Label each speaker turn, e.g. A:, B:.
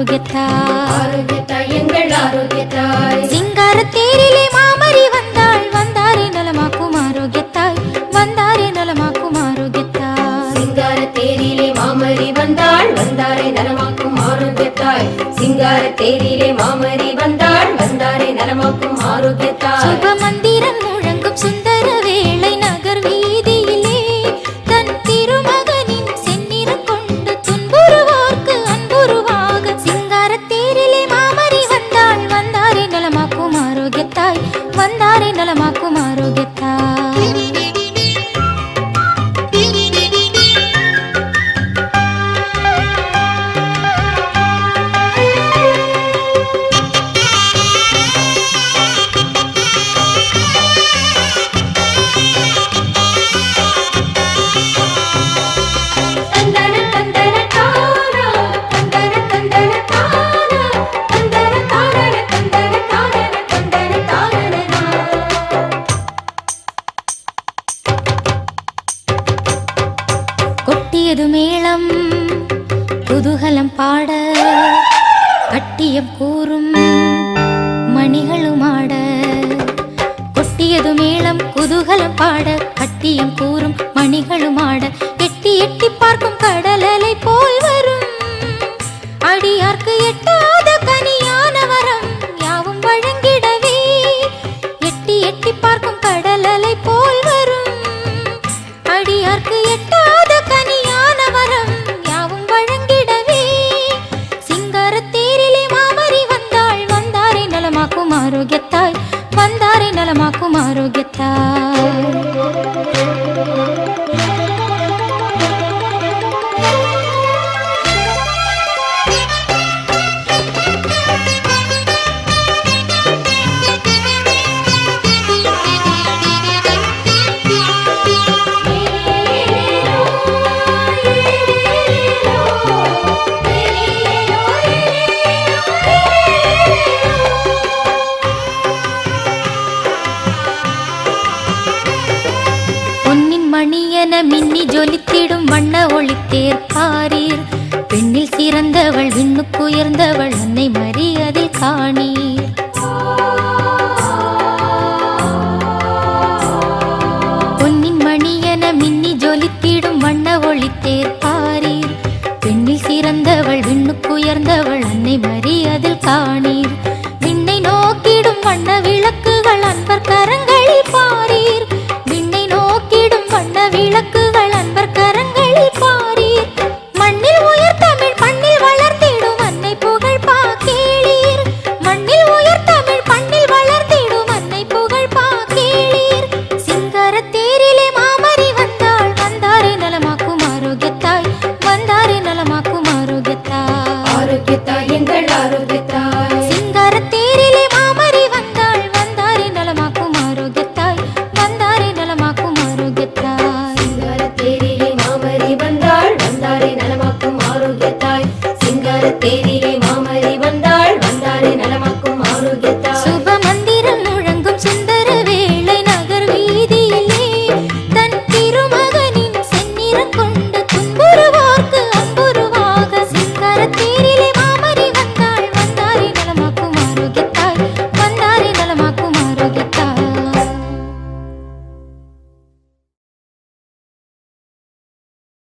A: ஆரோக்கியத்தாய்
B: ஆரோக்கியத்தாய் எங்கள் ஆரோக்கியத்தாய்
A: சிங்கார தேரிலே மாமரி வந்தாள். வந்தாரே நலமாக்கும் ஆரோக்கியத்தாய் வந்தாரே நலமாக்கும் ஆரோக்கியத்தாய்
B: சிங்கார தேரிலே மாமரி வந்தாள். வந்தாரை நலமாக்கும் ஆரோக்கியத்தாய் சிங்கார தேரிலே மாமரி வந்தாள். வந்தாரை நலமாக்கும் ஆரோக்கியத்தாய்
A: சுப மந்திரம் முழங்கும் சுந்தர கொட்டியது மேளம் குதூகலம் பாட கட்டியம் கூறும் மணிகளும் ஆட கொட்டியது மேளம் குதூகலம் பாட கட்டியம் கூறும். ஆரோக்கியத்தாய் பொன்னின் மின்னி ஜொலித்திடும் வண்ண ஒளித்தேர் பாரீர். பெண்ணில் சிறந்தவள் விண்ணுக்குயர்ந்தவள் அன்னை மறி காணீர். பொன்னின் மணியன மின்னி ஜொலித்திடும் வண்ண ஒளித்தேர் பாரீர். பெண்ணில் சிறந்தவள் விண்ணுக்குயர்ந்தவள் அன்னை மறி காணீர். விண்ணை நோக்கிடும் வண்ண விளக்குகள் அன்பர் கரங்களில்